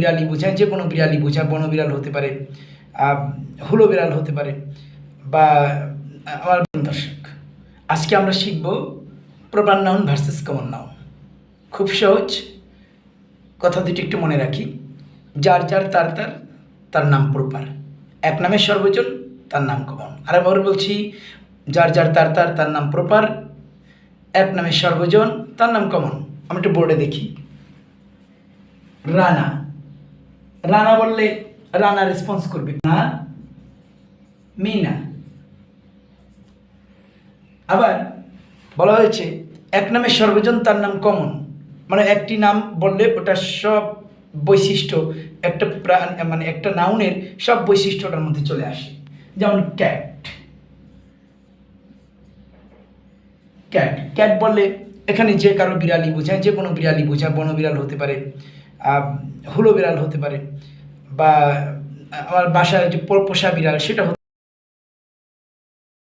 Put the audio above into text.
বিড়ালি বোঝায়, যে কোনো বিড়ালি বোঝায়, বন বিড়াল হতে পারে হুলো বিড়াল হতে পারে, বা আমার দর্শক, আজকে আমরা শিখব proper noun versus common noun খুব সহজ, কথা দুটি একটু মনে রাখি। যার যার, তার তার তার নাম প্রপার এক নামে সর্বজন, তার নাম কমন আর আরেকবার বলছি, যার যার, তার তার তার নাম প্রপার এক নামে সর্বজন, তার নাম কমন আমি একটু বোর্ডে দেখি। রানা। রানা বললে রানা রেসপন্স করবে। না, মিনা। আবার বলা হয়েছে, এক নামে সর্বজন তার নাম কমন। মানে একটি নাম বললে ওটা সব বৈশিষ্ট্য, একটা প্রাণ মানে একটা নাউনের সব বৈশিষ্ট্য ওটার মধ্যে চলে আসে। যেমন ক্যাট ক্যাট ক্যাট বললে এখানে যে কারও বিড়ালি বোঝায়, যে কোনো বিড়ালি বোঝায় বন বিড়াল হতে পারে। হুলো বিড়াল হতে পারে বা আমার বাসায় যে পোষা বিড়াল সেটা